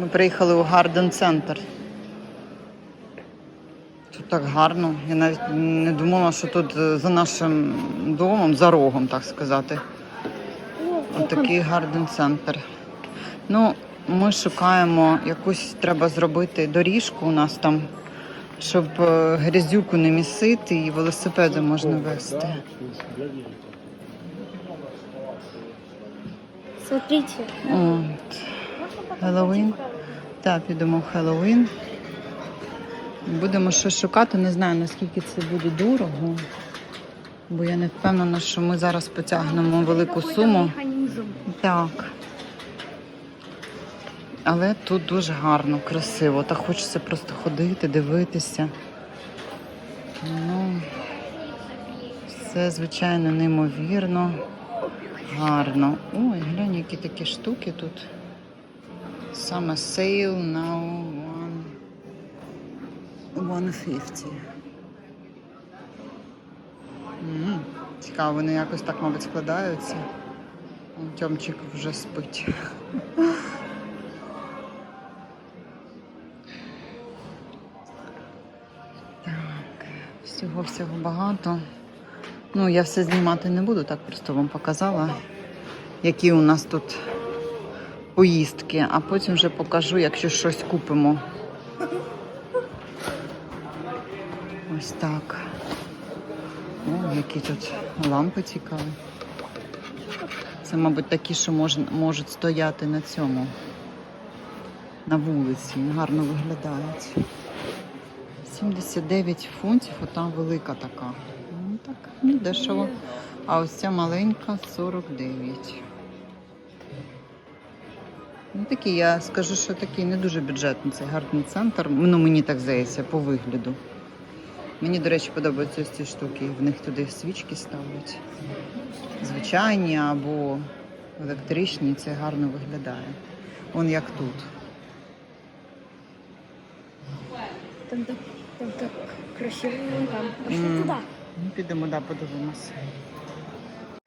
Ми приїхали у Гарден Центр. Тут так гарно. Я навіть не думала, що тут е, за нашим домом, за рогом, так сказати. Отакий Гарден Центр. Ну, ми шукаємо якусь треба зробити доріжку у нас там, щоб е, грязюку не місити і велосипеди можна вести. Смотрите. От. Хеллоуін. Так, підемо в Хеллоуін. Будемо щось шукати. Не знаю, наскільки це буде дорого. Бо я не впевнена, що ми зараз потягнемо велику суму. Так. Але тут дуже гарно, красиво. Так хочеться просто ходити, дивитися. Ну, все, звичайно, неймовірно. Гарно. Ой, глянь, які такі штуки тут. Саме sale now one, 150. М, Цікаво, вони якось так, мабуть, складаються. Тьомчик вже спить. Так, всього всього багато. Ну, я все знімати не буду, так просто вам показала, які у нас тут поїздки, а потім вже покажу, якщо щось купимо. Ось так. О, які тут лампи цікаві. Це, мабуть, такі, що мож, можуть стояти на цьому, на вулиці. Гарно виглядають. 79 фунтів, отам велика така. Ну так, не дешево. А ось ця маленька 49. Ну, такий, я скажу, що такий не дуже бюджетний цей гарний центр. Ну, мені так здається, по вигляду. Мені, до речі, подобаються ось ці штуки. В них туди свічки ставлять. Звичайні або електричні, це гарно виглядає. Вон як тут. Там так, там так красиво. вон Там. Пошли туди. Ну, підемо, да, подивимося.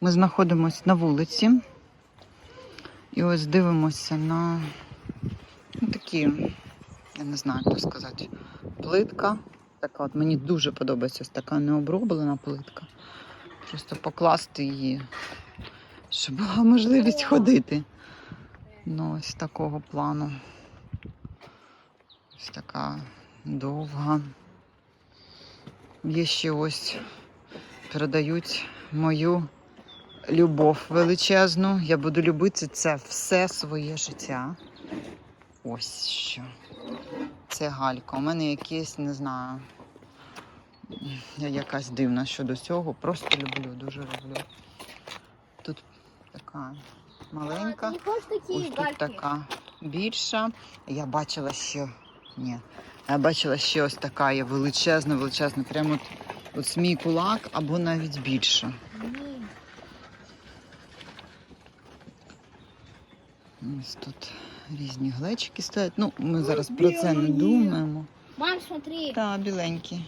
Ми знаходимося на вулиці. І ось дивимося на ну, такі, я не знаю, як сказати, плитка. Така от мені дуже подобається ось така необроблена плитка. Просто покласти її, щоб була можливість ходити. Ну, ось такого плану. Ось така довга. Є ще ось передають мою любов величезну. Я буду любити це все своє життя. Ось що. Це галька. У мене якесь, не знаю, я якась дивна щодо цього. Просто люблю, дуже люблю. Тут така маленька. Ось тут така більша. Я бачила ще. Ні. Я бачила ще ось така є величезна, величезна. Прямо от, от мій кулак або навіть більше. Ні. Ось тут різні глечики стоять. Ну, ми зараз про це не думаємо. Мам, смотри. Та, біленькі.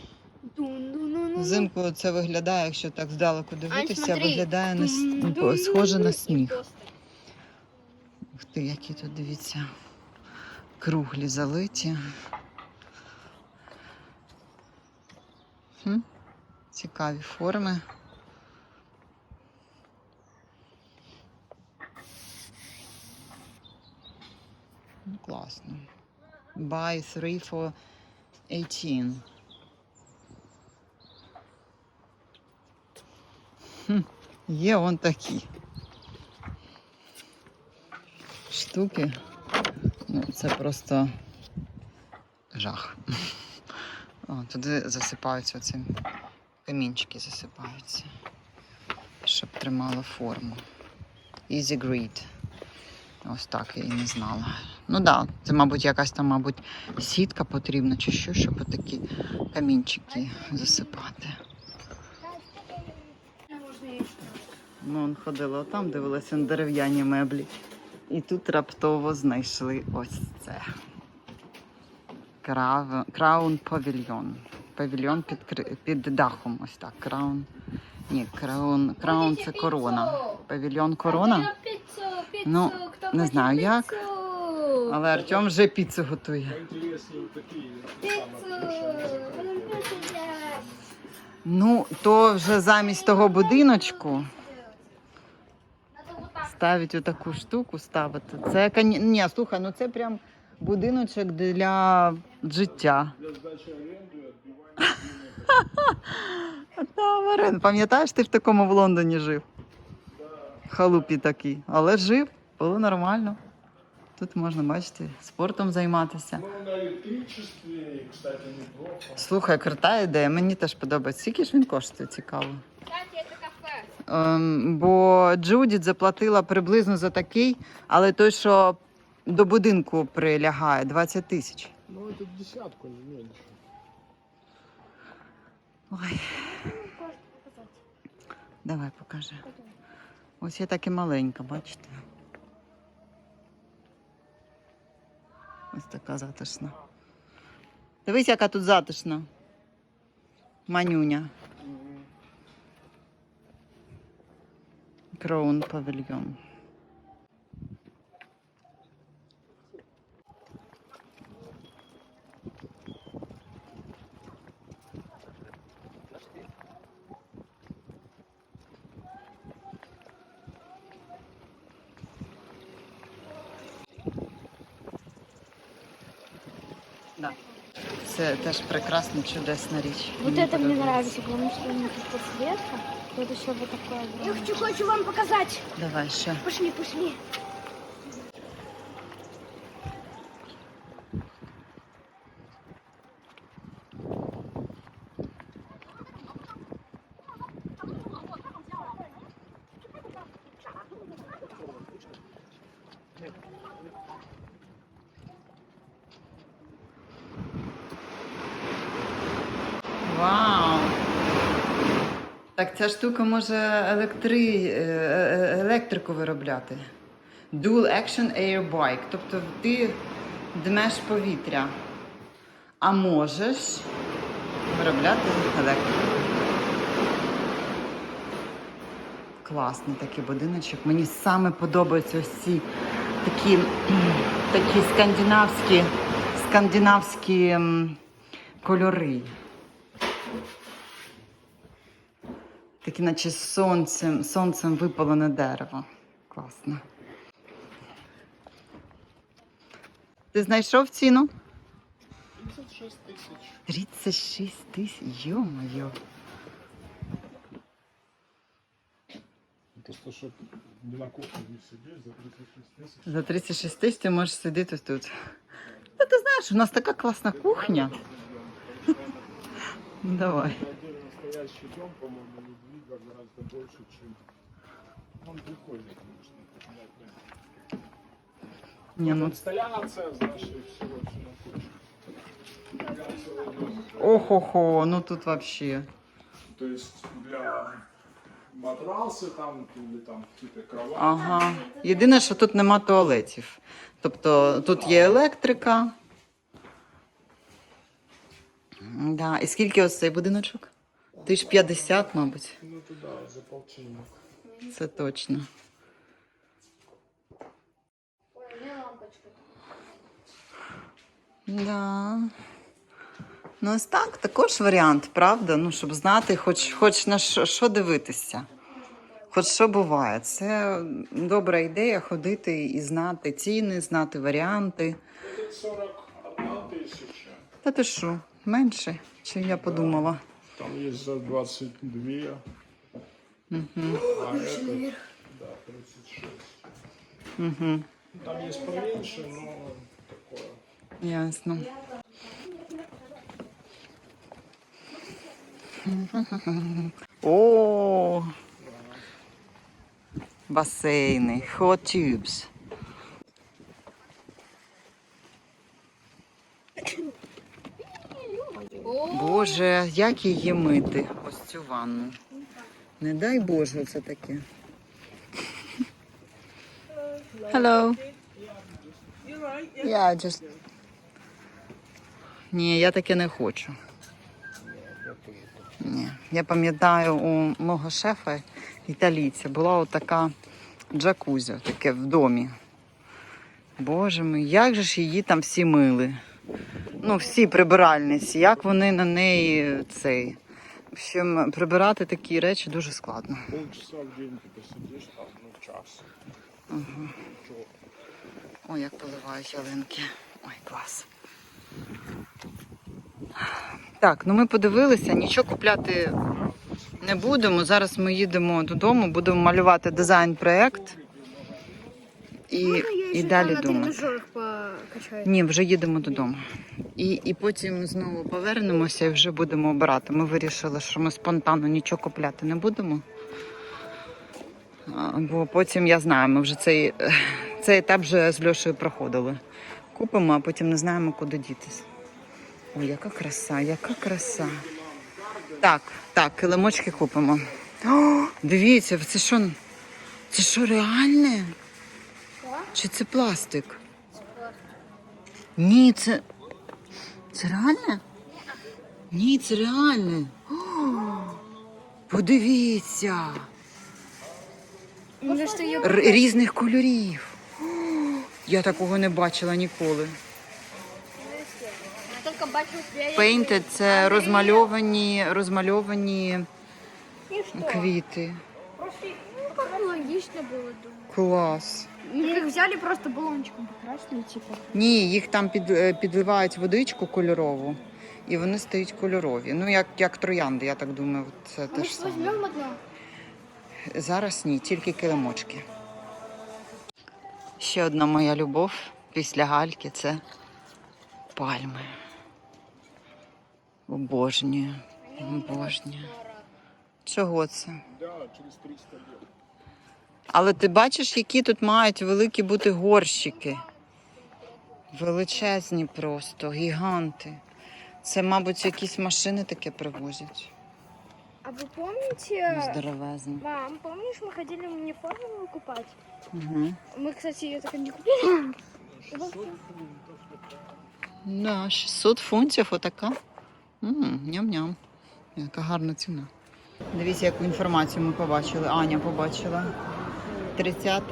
Взимку це виглядає, якщо так здалеку дивитися, виглядає на, схоже на сніг. Ух ти, які тут дивіться. Круглі залиті. Хм, цікаві форми. Ну, класно. Buy three for 18. Хм, є он такі штуки. Ну, це просто жах. О, туди засипаються цим камінчики засипаються, щоб тримало форму. Easy Grid. Ось так я і не знала. Ну так, да, це, мабуть, якась там, мабуть, сітка потрібна чи що, щоб такі камінчики засипати. Ну, он ходила там, дивилася на дерев'яні меблі. І тут раптово знайшли ось це. Краун павільйон. Павільйон під, під дахом. Ось так. Краун. Ні, краун, краун це корона. Павільйон корона. Ну, не знаю, як. Але Артем вже піцу готує. Ну, то вже замість того будиночку ставить отаку штуку, ставити. Це ні, слухай, ну це прям будиночок для життя. Та, пам'ятаєш, ти в такому в Лондоні жив? Халупі такий. Але жив, було нормально. Тут можна, бачити, спортом займатися. Ну, на электричестве, кстати, неплохо. Слухай, крута ідея, мені теж подобається. Скільки ж він коштує, цікаво. Кстати, это кафе. Ем, бо Джудіт заплатила приблизно за такий, але той, що до будинку прилягає, 20 тисяч. Ну, это десятку, не меньше. Ой, давай покажи. Ось я так і маленька, бачите? Ось така затишна. Дивись, яка тут затишна. Манюня. Кроун павільйон. Да. Це теж прекрасна, чудесна річ. Вот это мне нравится, потому что у меня тут подсветка. Вот еще вот такое. Я хочу, хочу вам показать. Давай ще. Пошли, пошли. Так ця штука може електри... е, е, електрику виробляти. Dual Action Air Bike. Тобто ти дмеш повітря, а можеш виробляти електрику. Класний такий будиночок. Мені саме подобаються ось ці такі, такі скандинавські, скандинавські кольори. Такі, наче сонцем, сонцем випалене дерево. Класно. Ти знайшов ціну? 36 тысяч. 36 тисяч. Йо-моє. Просто, чтобы на кухне не сидеть за 36 тысяч. За 36 тисяч ти можеш сидіти тут. Та ти знаєш, у нас така класна кухня. Ну, Давай. Отдельно настоящий дом, по-моему, Людвига гораздо больше, чем... Он прикольный, конечно. Ні, ну, Инсталляция, знаешь, и всего охо-хо, ну тут вообще. То есть для матрасы там или там какие-то кровати. Ага. Єдине, що тут нема туалетів. Тобто тут є електрика. Да. І скільки ось цей будиночок? Тисяч 50, мабуть. Ну туда за полтинник. Це точно. Ой, у лампочка. Да. Ну, ось так, також варіант, правда? Ну, щоб знати, хоч, хоч на що, що дивитися. Хоч що буває. Це добра ідея ходити і знати ціни, знати варіанти. Тут 41 тысяча. Та ти що, менше, чи я подумала. Там есть за 22. А это, да, 36. Угу. Там есть поменьше, но такое. Ясно. О, басейни, hot tubes. Боже, як її мити? Ось цю ванну. Не дай Боже, це таке. Hello. Yeah, just... Ні, я таке не хочу. Ні. Я пам'ятаю, у мого шефа італійця була отака джакузя, таке в домі. Боже мій, як же ж її там всі мили. Ну, всі прибиральниці, як вони на неї цей. В общем, прибирати такі речі дуже складно. Полчаса в день ты посидишь там, ну, час. Угу. Ой, як поливають ялинки. Ой, клас. Так, ну ми подивилися, нічого купляти не будемо. Зараз ми їдемо додому, будемо малювати дизайн-проект. І, і далі думати. Покачаю? Ні, вже їдемо додому. І, і потім знову повернемося і вже будемо обирати. Ми вирішили, що ми спонтанно нічого купляти не будемо. Бо потім я знаю, ми вже цей, цей етап вже з Льошею проходили. Купимо, а потім не знаємо, куди дітись. Ой, яка краса, яка краса. Так, так, килимочки купимо. О, дивіться, це що? Це що реальне? Чи це пластик? Ні, це. Це реальне? Ні, це реальне. О, подивіться. Р- різних кольорів. О, я такого не бачила ніколи. Только бачу Painted – це розмальовані, розмальовані И что? квіти. Просто, ну, как логично было, думаю. Клас. Ну, как взяли просто баллончиком покрасили, типа. Ні, їх там під, е, підливають водичку кольорову, і вони стають кольорові. Ну, як, як троянди, я так думаю, це те Мы ж ж саме. возьмем одно. Зараз ні, тільки килимочки. Ще одна моя любов після гальки це пальми. Обожнюю, обожнюю. Чого це? Да, через 300 лет. Але ти бачиш, які тут мають великі бути горщики. Величезні просто, гіганти. Це, мабуть, якісь машини таке привозять. А вы помните... Здоровезні. Мам, помнишь, мы ходили мне форму выкупать? Угу. Мы, кстати, ее так и не купили. 600 фунтов. Да, 600 фунтів отака. М, Ням-ням. Яка гарна ціна. Дивіться, яку інформацію ми побачили. Аня побачила. 30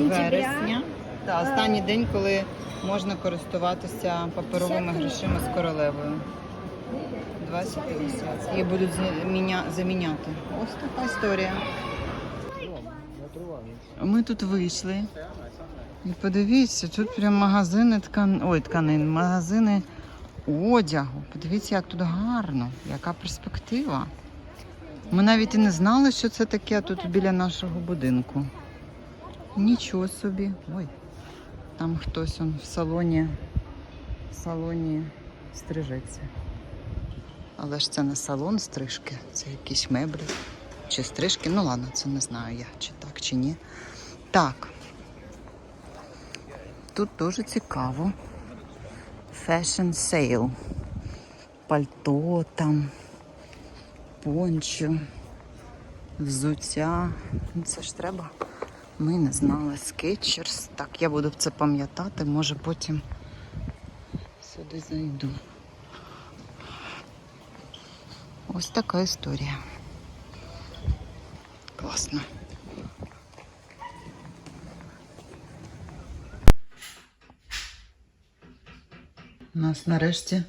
вересня. Та, останній день, коли можна користуватися паперовими грошима з королевою. 2050. Її будуть заміня- заміняти. Ось така історія. Ми тут вийшли. І подивіться, тут прям магазини ткан... Ой, тканин, магазини одягу. Подивіться, як тут гарно, яка перспектива. Ми навіть і не знали, що це таке тут біля нашого будинку. Нічого собі. Ой, там хтось он в салоні, в салоні стрижеться. Але ж це не салон стрижки, це якісь меблі чи стрижки. Ну ладно, це не знаю я, чи так, чи ні. Так. Тут дуже цікаво. Fashion sale. Пальто там, пончо, взуття. Ну, Це ж треба. Ми не знали. Скетчерс. Так, я буду це пам'ятати, може потім сюди зайду. Ось така історія. Класно. Нас нарешті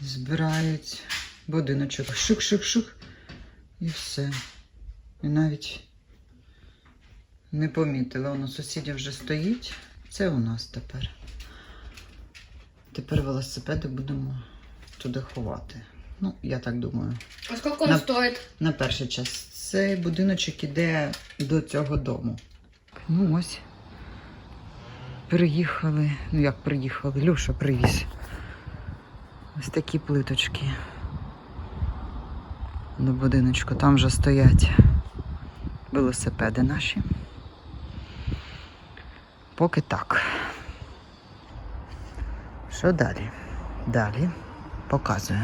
збирають будиночок. Шук-шук-шук. І все. І навіть не помітили. Воно сусідів вже стоїть. Це у нас тепер. Тепер велосипеди будемо туди ховати. Ну, я так думаю. А сколько он На- стоит? На перший час. Цей будиночок іде до цього дому. Ну ось. Приїхали. Ну як приїхали? Льоша привіз. Ось такі плиточки. До будиночку. Там вже стоять велосипеди наші. Поки так. Що далі? Далі показую.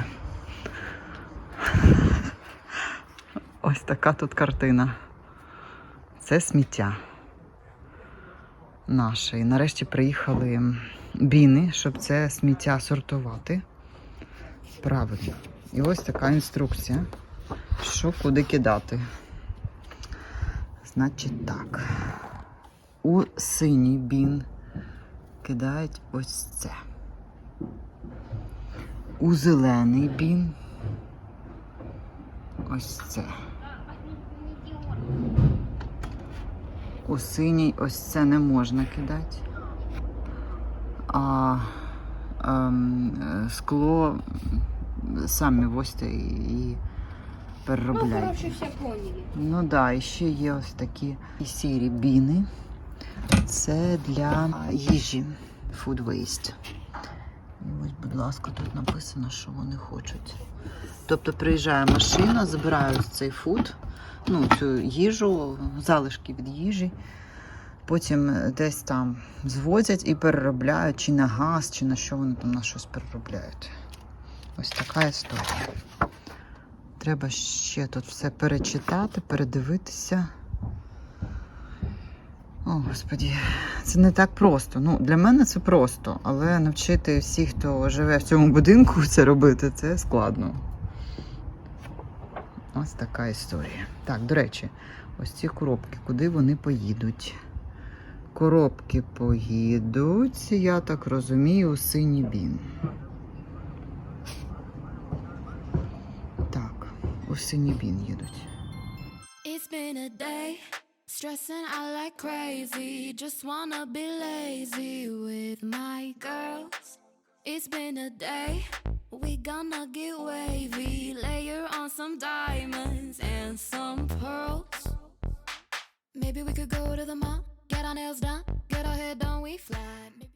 Ось така тут картина. Це сміття наше. І нарешті приїхали біни, щоб це сміття сортувати. Правильно. І ось така інструкція, що куди кидати. Значить так. У синій бін кидають ось це. У зелений бін ось це. У синій ось це не можна кидати. А ем, е, скло самі возьте і Ну, поняли. Ну да, і ще є ось такі і сірі біни. Це для їжі food waste. І ось, будь ласка, тут написано, що вони хочуть. Тобто приїжджає машина, забирає ось цей фуд, ну, цю їжу, залишки від їжі. Потім десь там звозять і переробляють чи на газ, чи на що вони там на щось переробляють. Ось така історія. Треба ще тут все перечитати, передивитися. О, Господі, це не так просто. Ну, для мене це просто, але навчити всіх, хто живе в цьому будинку, це робити, це складно. Ось така історія. Так, до речі, ось ці коробки, куди вони поїдуть? Коробки поїдуть, я так розумію, у синій бін. у синій бін їдуть. It's been a day, stressing out like crazy. Just wanna be lazy with my girls. It's been a day, we gonna get wavy. Layer on some diamonds and some pearls. Maybe we could go to the mall, get our nails done, get our hair done, we fly. Maybe